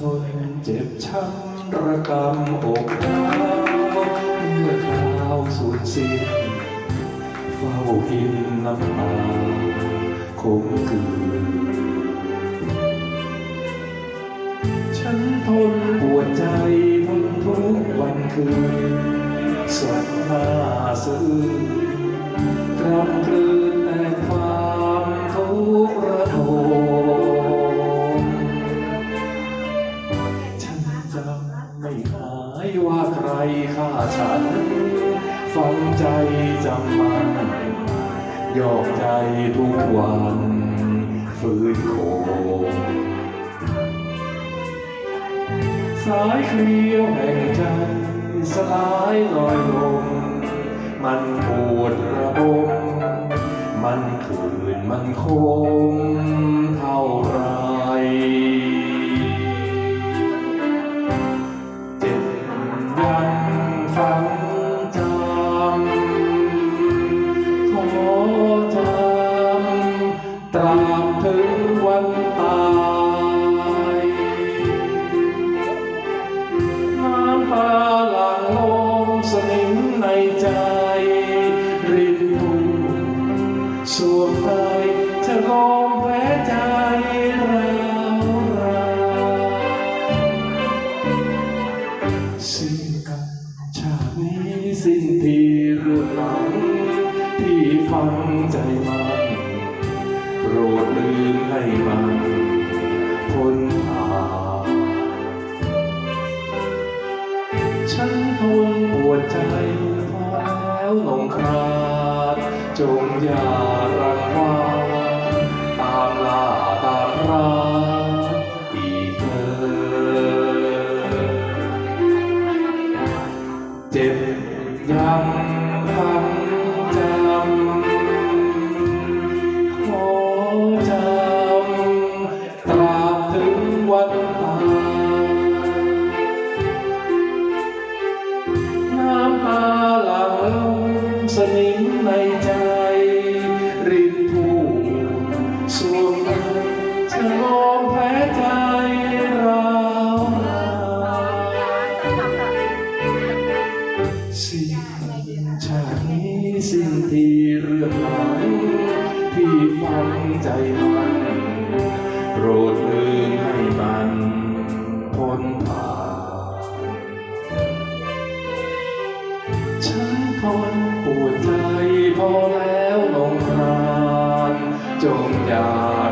ทนเจ็บช้ำระกำอกร้าวเมื่อคราวสูญสิ้นเฝ้ากินน้ำตาคงคืนฉันทนปวดใจทนทุกวันคืนสวดหน้าซึ้งกรำกลืน หายว่าใครฆ่าฉันฝังใจจำมันยอกใจทุกวันฟื้นโคงสายเคลียวแห่งใจสลายลอยลง มันปวดระบมมันคืนมันคงเท่าไร ถึงวันตายน้ำตาหลั่งลงสนิมในใจ รินทุ่งสวมไปจะลมแผลใจเราราสิ้นกันชาตินี้สิ้นทีเรื่องหลังที่ฟังใจมันโป รดลืมให้มันพ้นผ่านฉันทนปวดใจพอแล้วลงคราดจงอย่ารังวานตามล่าตามราอีกเลยเจ็บยังฟังาตินี้สิ้นทีเรื่องหลังที่ฟังใจมันโปรดลืมให้มันพ้นผ่านฉันทนปวดใจพอแล้วลงครานจงอย่า